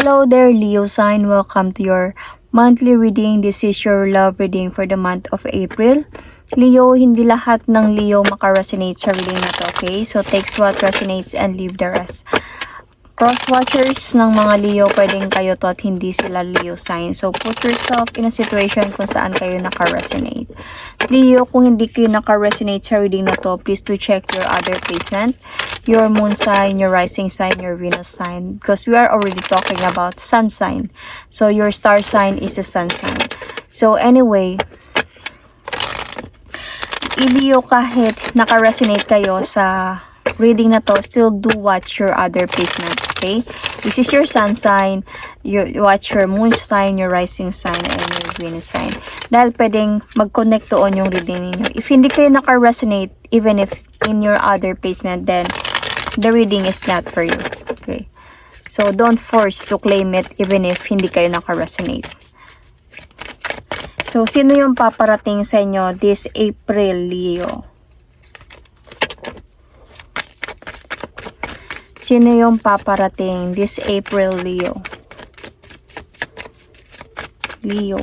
Hello there, Leo sign. Welcome to your monthly reading. This is your love reading for the month of April. Leo, hindi lahat ng Leo makaresonate sa reading na to, okay? So, takes what resonates and leave the rest. Cross-watchers ng mga Leo, pwedeng kayo to at hindi sila Leo sign. So, put yourself in a situation kung saan kayo naka-resonate. Leo, kung hindi kayo naka-resonate sa reading na to, please to check your other placement. Your moon sign, your rising sign, your Venus sign. Because we are already talking about sun sign. So, your star sign is a sun sign. So, anyway, Ilio kahit naka-resonate kayo sa reading na to, still do watch your other placement, okay? This is your sun sign, you watch your moon sign, your rising sign, and your Venus sign. Dahil pwedeng mag-connect doon yung reading ninyo. If hindi kayo naka-resonate, even if in your other placement, then the reading is not for you, okay? So, don't force to claim it even if hindi kayo naka-resonate. So, sino yung paparating sa inyo this April, Leo? Sino yung paparating this April, Leo? Leo.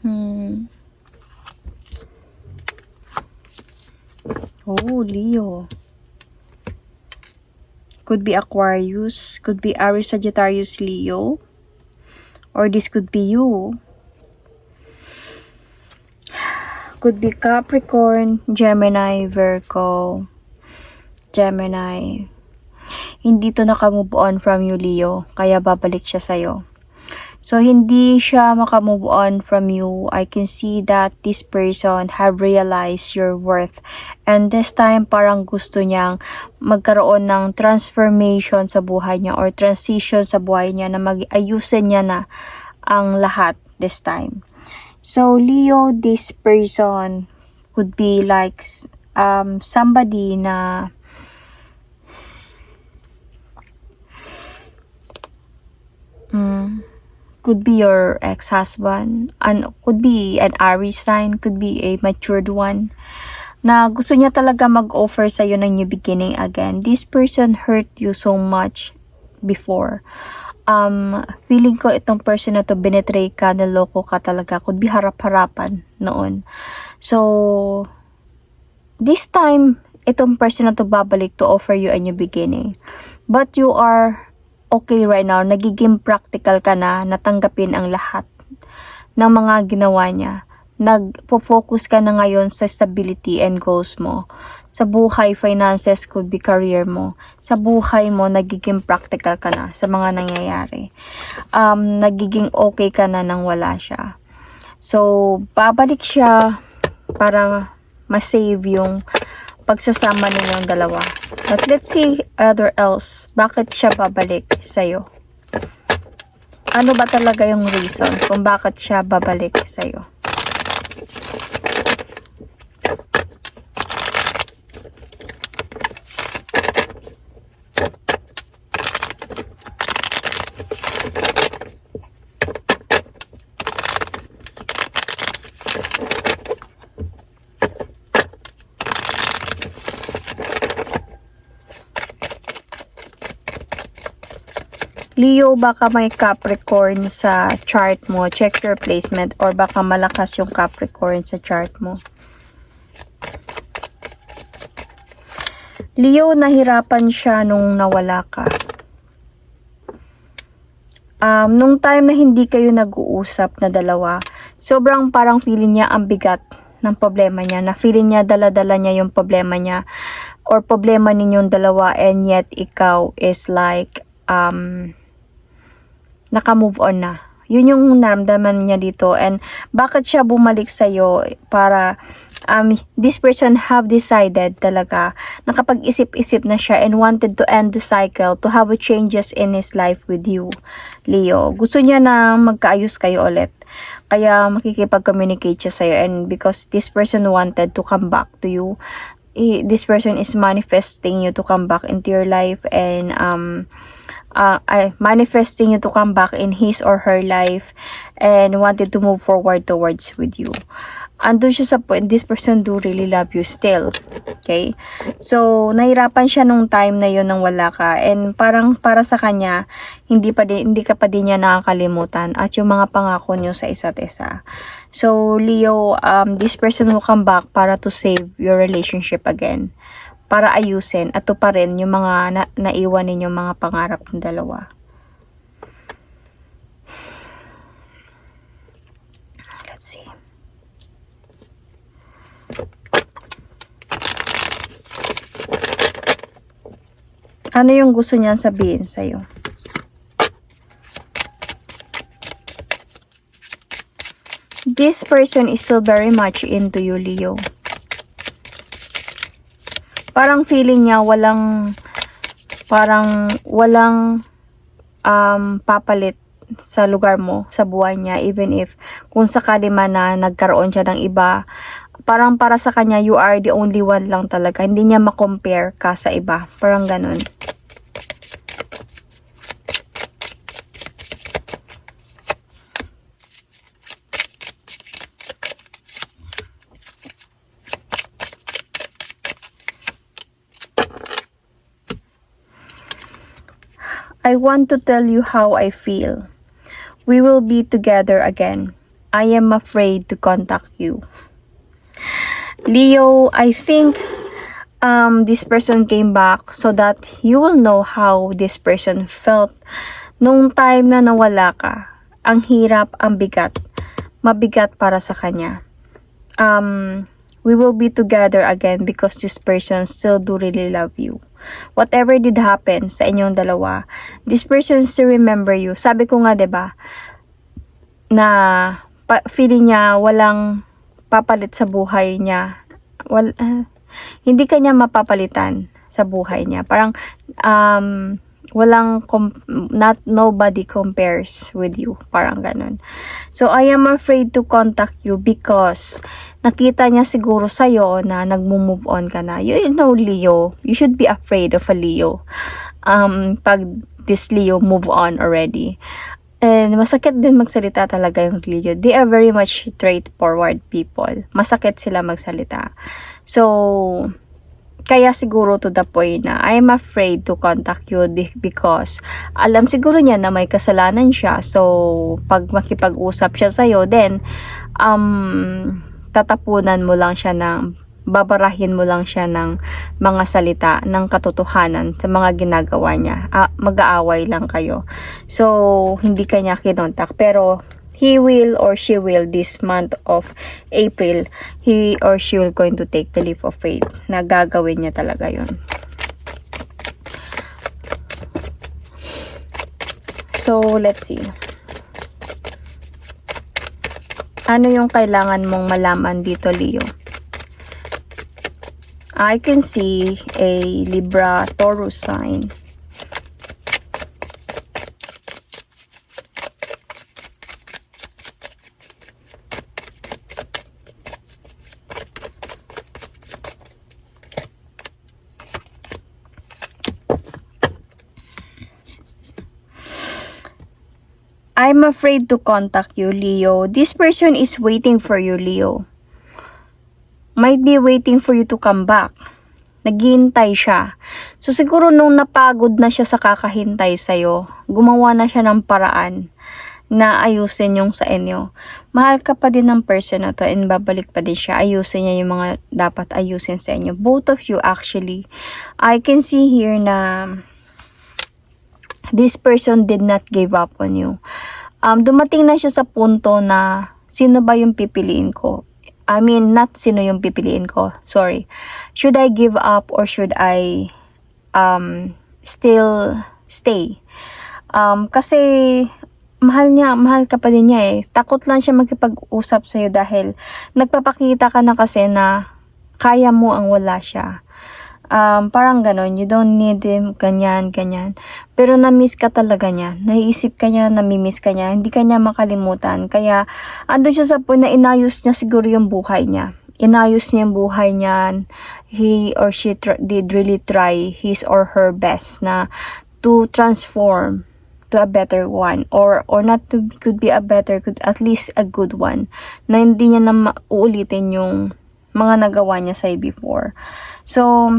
Hmm. Oh, Leo. Could be Aquarius, could be Aries, Sagittarius, Leo. Or this could be you. Could be Capricorn, Gemini, Virgo, Gemini. Hindi to nakamove on from you, Leo. Kaya babalik siya sa'yo. So, hindi siya makamove on from you. I can see that this person have realized your worth. And this time, parang gusto niyang magkaroon ng transformation sa buhay niya or transition sa buhay niya na mag-ayusin niya na ang lahat this time. So, Leo, this person could be like um, somebody na mm, could be your ex-husband, and could be an Aries sign, could be a matured one, na gusto niya talaga mag-offer sa iyo ng new beginning again. This person hurt you so much before. Um, feeling ko itong person na to binetray ka, naloko ka talaga, could be harap-harapan noon. So, this time, itong person na to babalik to offer you a new beginning. But you are okay right now, nagiging practical ka na, natanggapin ang lahat ng mga ginawa niya. Nagpo-focus ka na ngayon sa stability and goals mo. Sa buhay, finances could be career mo. Sa buhay mo, nagiging practical ka na sa mga nangyayari. Um, nagiging okay ka na nang wala siya. So, babalik siya para ma-save yung pagsasama ninyong dalawa. But let's see other else. Bakit siya babalik sa'yo? Ano ba talaga yung reason kung bakit siya babalik sa'yo? Leo, baka may Capricorn sa chart mo. Check your placement or baka malakas yung Capricorn sa chart mo. Leo, nahirapan siya nung nawala ka. Um, nung time na hindi kayo nag-uusap na dalawa, sobrang parang feeling niya ang bigat ng problema niya. Na feeling niya dala-dala niya yung problema niya or problema ninyong dalawa and yet ikaw is like um, naka-move on na. Yun yung naramdaman niya dito. And bakit siya bumalik sa'yo para um, this person have decided talaga nakapag-isip-isip na siya and wanted to end the cycle to have a changes in his life with you, Leo. Gusto niya na magkaayos kayo ulit. Kaya makikipag-communicate siya sa'yo and because this person wanted to come back to you, this person is manifesting you to come back into your life and um, uh, manifesting you to come back in his or her life and wanted to move forward towards with you. andun siya sa point, this person do really love you still. Okay? So, nahirapan siya nung time na yun nang wala ka. And parang para sa kanya, hindi, pa din, hindi ka pa din niya nakakalimutan. At yung mga pangako niyo sa isa't isa. So, Leo, um, this person will come back para to save your relationship again. Para ayusin at to pa rin yung mga na, naiwan ninyong mga pangarap ng dalawa. Let's see. Ano yung gusto niyan sabihin sa'yo? This person is still very much into you, Leo. Parang feeling niya walang parang walang um, papalit sa lugar mo, sa buhay niya, even if kung sakali man na nagkaroon siya ng iba, parang para sa kanya, you are the only one lang talaga. Hindi niya makompare ka sa iba. Parang ganun. I want to tell you how I feel. We will be together again. I am afraid to contact you. Leo, I think um, this person came back so that you will know how this person felt nung time na nawala ka. Ang hirap, ang bigat. Mabigat para sa kanya. Um, we will be together again because this person still do really love you. Whatever did happen sa inyong dalawa, this person still remember you. Sabi ko nga, ba, na pa, feeling niya walang papalit sa buhay niya. Wal, ah, hindi kanya mapapalitan sa buhay niya. Parang um, walang not nobody compares with you parang ganun so I am afraid to contact you because nakita niya siguro sa na nagmo-move on ka na you know Leo you should be afraid of a Leo um pag this Leo move on already And masakit din magsalita talaga yung Leo. They are very much straightforward people. Masakit sila magsalita. So, kaya siguro to the point na I'm afraid to contact you because alam siguro niya na may kasalanan siya. So, pag makipag-usap siya sa'yo, then, um, tatapunan mo lang siya ng, babarahin mo lang siya ng mga salita, ng katotohanan sa mga ginagawa niya. Ah, mag-aaway lang kayo. So, hindi kanya kinontak. Pero, he will or she will this month of April, he or she will going to take the leap of faith na gagawin niya talaga yun. So, let's see. Ano yung kailangan mong malaman dito, Leo? I can see a Libra Taurus sign. I'm afraid to contact you, Leo. This person is waiting for you, Leo. Might be waiting for you to come back. Naghihintay siya. So siguro nung napagod na siya sa kakahintay sa'yo, gumawa na siya ng paraan na ayusin yung sa inyo. Mahal ka pa din ng person na to and babalik pa din siya. Ayusin niya yung mga dapat ayusin sa inyo. Both of you actually. I can see here na this person did not give up on you. Um, dumating na siya sa punto na sino ba yung pipiliin ko? I mean, not sino yung pipiliin ko. Sorry. Should I give up or should I um, still stay? Um, kasi mahal niya, mahal ka pa din niya eh. Takot lang siya makipag-usap sa'yo dahil nagpapakita ka na kasi na kaya mo ang wala siya um, parang ganon, you don't need him, ganyan, ganyan. Pero na-miss ka talaga niya. Naiisip ka niya, nami-miss ka niya, hindi ka niya makalimutan. Kaya, ando siya sa point na inayos niya siguro yung buhay niya. Inayos niya yung buhay niya. He or she did really try his or her best na to transform to a better one or or not to could be a better could at least a good one na hindi niya na uulitin yung mga nagawa niya sa before so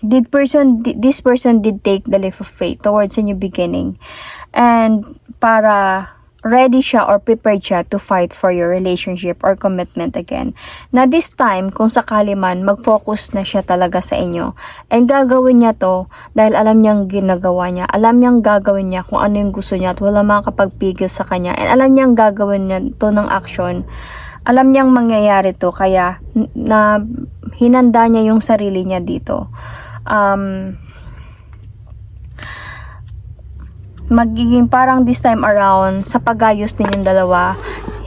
did person this person did take the leap of faith towards a new beginning and para ready siya or prepared siya to fight for your relationship or commitment again. Na this time, kung sakali man, mag-focus na siya talaga sa inyo. And gagawin niya to dahil alam niyang ginagawa niya. Alam niyang gagawin niya kung ano yung gusto niya at wala makakapagpigil sa kanya. And alam niyang gagawin niya to ng action. Alam niyang mangyayari to kaya na hinanda niya yung sarili niya dito. Um, magiging parang this time around sa pagayos ninyong dalawa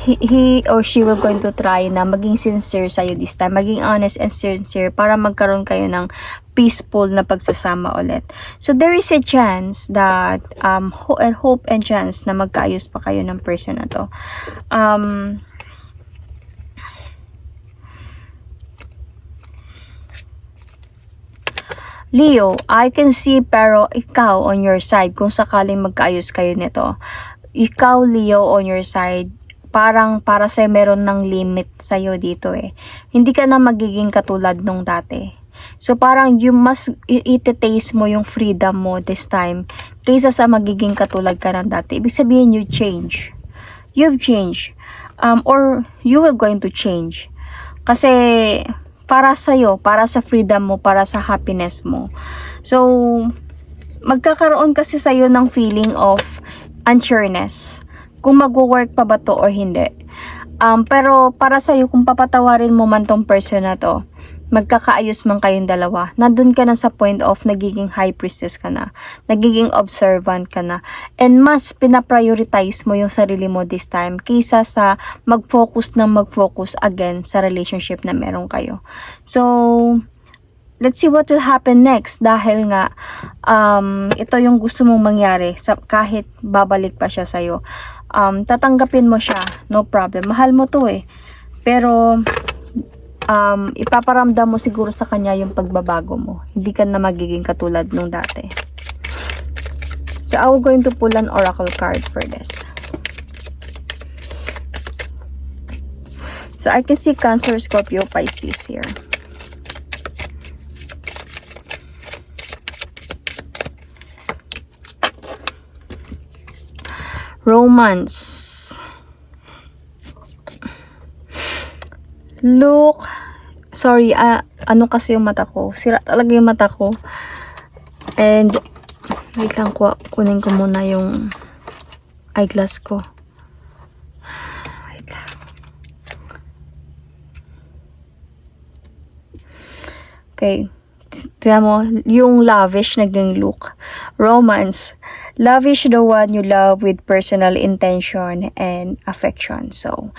he, he or she will going to try na maging sincere sa'yo this time maging honest and sincere para magkaroon kayo ng peaceful na pagsasama ulit so there is a chance that um ho- and hope and chance na magkaayos pa kayo ng person na to um Leo, I can see pero ikaw on your side kung sakaling magkaayos kayo nito. Ikaw, Leo, on your side, parang para sa meron ng limit sa'yo dito eh. Hindi ka na magiging katulad nung dati. So parang you must i- iti-taste mo yung freedom mo this time kaysa sa magiging katulad ka ng dati. Ibig sabihin you change. You've changed. Um, or you will going to change. Kasi para sa'yo, para sa freedom mo, para sa happiness mo. So, magkakaroon kasi sa'yo ng feeling of unsureness kung magwo-work pa ba to or hindi. Um, pero para sa'yo, kung papatawarin mo man tong person na to, magkakaayos man kayong dalawa, nandun ka na sa point of nagiging high priestess ka na, nagiging observant ka na, and mas pinaprioritize mo yung sarili mo this time kaysa sa mag-focus ng mag-focus again sa relationship na meron kayo. So, let's see what will happen next dahil nga um, ito yung gusto mong mangyari sa, kahit babalik pa siya sa'yo. Um, tatanggapin mo siya, no problem. Mahal mo to eh. Pero um, ipaparamdam mo siguro sa kanya yung pagbabago mo. Hindi ka na magiging katulad nung dati. So, I will going to pull an oracle card for this. So, I can see Cancer, Scorpio, Pisces here. Romance. Look. Sorry, ah, ano kasi yung mata ko? Sira talaga yung mata ko. And, wait lang ko, kunin ko muna yung eyeglass ko. Wait lang. Okay. Tignan mo, yung lavish naging look. Romance. Lavish the one you love with personal intention and affection. So,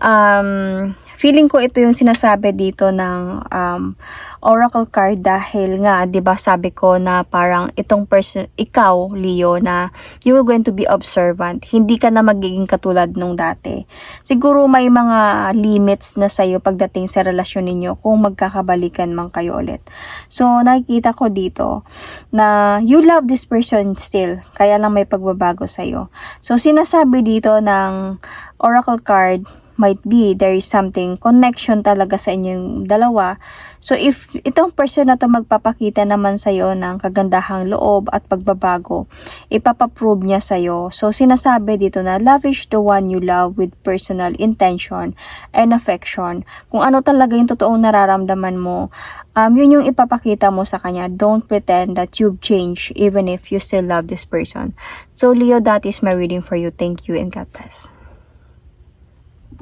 um, feeling ko ito yung sinasabi dito ng um, oracle card dahil nga, 'di ba sabi ko na parang itong person, ikaw, Leo, na you are going to be observant. Hindi ka na magiging katulad nung dati. Siguro may mga limits na sa'yo pagdating sa relasyon ninyo kung magkakabalikan man kayo ulit. So, nakikita ko dito na you love this person still, kaya lang may pagbabago sa'yo. So, sinasabi dito ng oracle card, might be there is something connection talaga sa inyong dalawa. So if itong person na to magpapakita naman sa iyo ng kagandahang loob at pagbabago, ipapaprove niya sa iyo. So sinasabi dito na lavish the one you love with personal intention and affection. Kung ano talaga yung totoong nararamdaman mo, um, yun yung ipapakita mo sa kanya. Don't pretend that you've changed even if you still love this person. So Leo, that is my reading for you. Thank you and God bless.